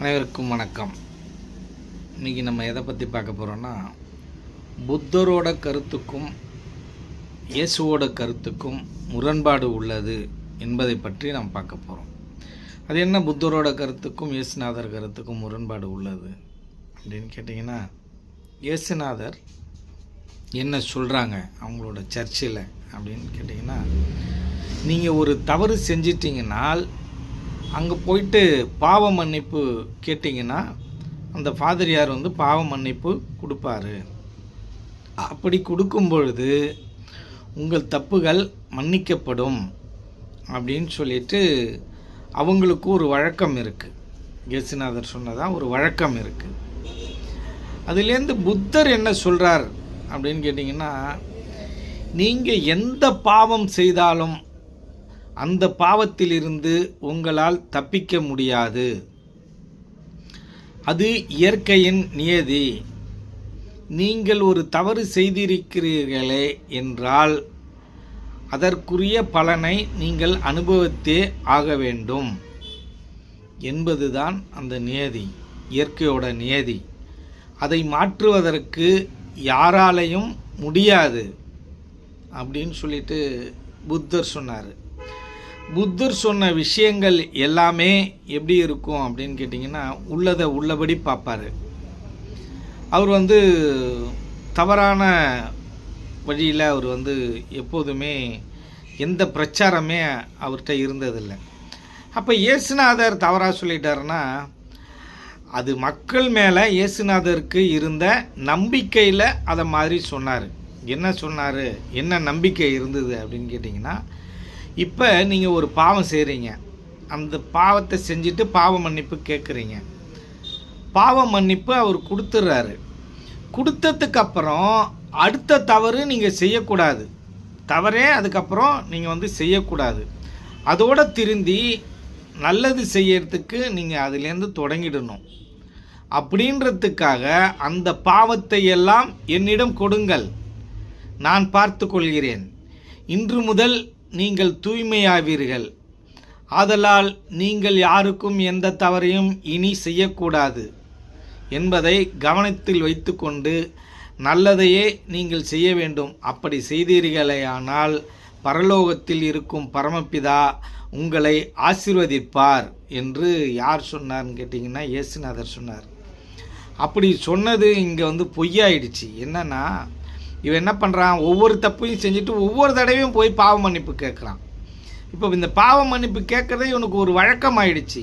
அனைவருக்கும் வணக்கம். இன்றைக்கி நம்ம எதை பற்றி பார்க்க போகிறோன்னா புத்தரோட கருத்துக்கும் இயேசுவோட கருத்துக்கும் முரண்பாடு உள்ளது என்பதை பற்றி நாம் பார்க்க போகிறோம் அது என்ன புத்தரோட கருத்துக்கும் இயேசுநாதர் கருத்துக்கும் முரண்பாடு உள்ளது அப்படின்னு கேட்டிங்கன்னா இயேசுநாதர் என்ன சொல்கிறாங்க அவங்களோட சர்ச்சில் அப்படின்னு கேட்டிங்கன்னா நீங்கள் ஒரு தவறு செஞ்சிட்டிங்கனால் அங்கே போயிட்டு பாவ மன்னிப்பு கேட்டிங்கன்னா அந்த ஃபாதரியார் வந்து பாவ மன்னிப்பு கொடுப்பாரு. அப்படி கொடுக்கும் பொழுது உங்கள் தப்புகள் மன்னிக்கப்படும் அப்படின்னு சொல்லிட்டு அவங்களுக்கு ஒரு வழக்கம் இருக்குது இயேசுநாதர் சொன்னதான் ஒரு வழக்கம் இருக்குது அதுலேருந்து புத்தர் என்ன சொல்கிறார் அப்படின்னு கேட்டிங்கன்னா நீங்கள் எந்த பாவம் செய்தாலும் அந்த பாவத்திலிருந்து உங்களால் தப்பிக்க முடியாது. அது இயற்கையின் நியதி. நீங்கள் ஒரு தவறு செய்திருக்கிறீர்களே என்றால் அதற்குரிய பலனை நீங்கள் அனுபவித்தே ஆக வேண்டும் என்பதுதான் அந்த நியதி இயற்கையோட நியதி. அதை மாற்றுவதற்கு யாராலையும் முடியாது அப்படின்னு சொல்லிட்டு புத்தர் சொன்னார். புத்தர் சொன்ன விஷயங்கள் எல்லாமே எப்படி இருக்கும் அப்படின்னு கேட்டிங்கன்னா உள்ளதை உள்ளபடி பார்ப்பார். அவர் வந்து தவறான வழியில் அவர் வந்து எப்போதுமே எந்த பிரச்சாரமே அவர்கிட்ட இருந்ததில்லை. அப்போ இயேசுநாதர் தவறாக சொல்லிட்டாருன்னா அது மக்கள் மேலே இயேசுநாதருக்கு இருந்த நம்பிக்கையில் அதை மாதிரி சொன்னார். என்ன சொன்னார்? என்ன நம்பிக்கை இருந்தது அப்படின்னு கேட்டிங்கன்னா இப்போ நீங்கள் ஒரு பாவம் செய்கிறீங்க அந்த பாவத்தை செஞ்சுட்டு பாவ மன்னிப்பு கேட்குறீங்க பாவ மன்னிப்பு அவர் கொடுத்துட்றாரு கொடுத்ததுக்கு அப்புறம் அடுத்த தவறு நீங்கள் செய்யக்கூடாது. தவறே அதுக்கப்புறம் நீங்கள் வந்து செய்யக்கூடாது. அதோட திருந்தி நல்லது செய்யறதுக்கு நீங்கள் அதுலேருந்து தொடங்கிடணும். அப்படின்றதுக்காக அந்த பாவத்தை எல்லாம் என்னிடம் கொடுங்கள். நான் பார்த்து கொள்கிறேன். இன்று முதல் நீங்கள் தூய்மையாவீர்கள். ஆதலால் நீங்கள் யாருக்கும் எந்த தவறையும் இனி செய்யக்கூடாது என்பதை கவனத்தில் வைத்துக்கொண்டு நல்லதையே நீங்கள் செய்ய வேண்டும். அப்படி செய்தீர்களேயானால் பரலோகத்தில் இருக்கும் பரமபிதா உங்களை ஆசிர்வதிப்பார் என்று யார் சொன்னார்னு கேட்டிங்கன்னா இயேசுநாதர் சொன்னார். அப்படி சொன்னது இங்கே வந்து பொய்யாயிடுச்சு. என்னன்னா இவன் என்ன பண்ணுறான் ஒவ்வொரு தப்பையும் செஞ்சுட்டு ஒவ்வொரு தடவையும் போய் பாவ மன்னிப்பு கேட்குறான். இப்போ இந்த பாவ மன்னிப்பு கேட்குறதே இவனுக்கு ஒரு வழக்கம் ஆயிடுச்சு